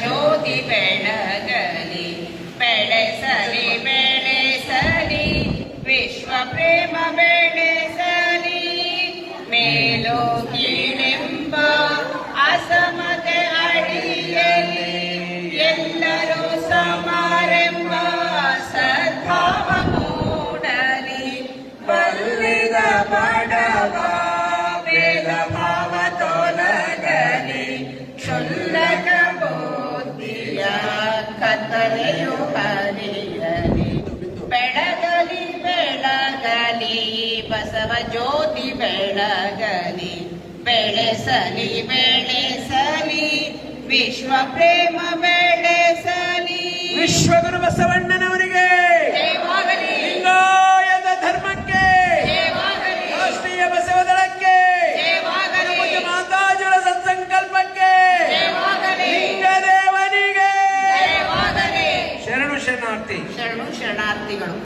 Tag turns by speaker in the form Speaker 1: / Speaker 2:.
Speaker 1: ಜ್ಯೋತಿ ಬೆಳಗಲಿ ಬೆಳೆಸಲಿ ಬೆಳೆಸಲಿ ವಿಶ್ವ ಪ್ರೇಮ ಬೆಳೆಸಲಿ ಮೇಲೋ ಕೀಳೆಂಬ ಅಸಮತೆ ಅಡಿಯಲಿ ಎಲ್ಲರೂ ಸಮಾರೆಂಬ ಸದ್ಭಾವ ಮೂಡಲಿ. ಬಲ್ಲಿದ ಬಡವ ವೇದ ಭಾವ ತೊಲಗಲಿ, ಕ್ಷುಲ್ಲಕ ಕತ್ತಲೆಯು ಹರಿಯಲಿ ಬೆಳಗಲಿ ಬೆಳಗಲಿ ಬಸವ ಜ್ಯೋತಿ ಬೆಳಗಲಿ ಬೆಳೆಸಲಿ ಬೆಳೆಸಲಿ ವಿಶ್ವ ಪ್ರೇಮ ಬೆಳೆ
Speaker 2: ಶರಣಾರ್ಥಿ
Speaker 1: ಶರಣು ಶರಣಾರ್ಥಿಗಳು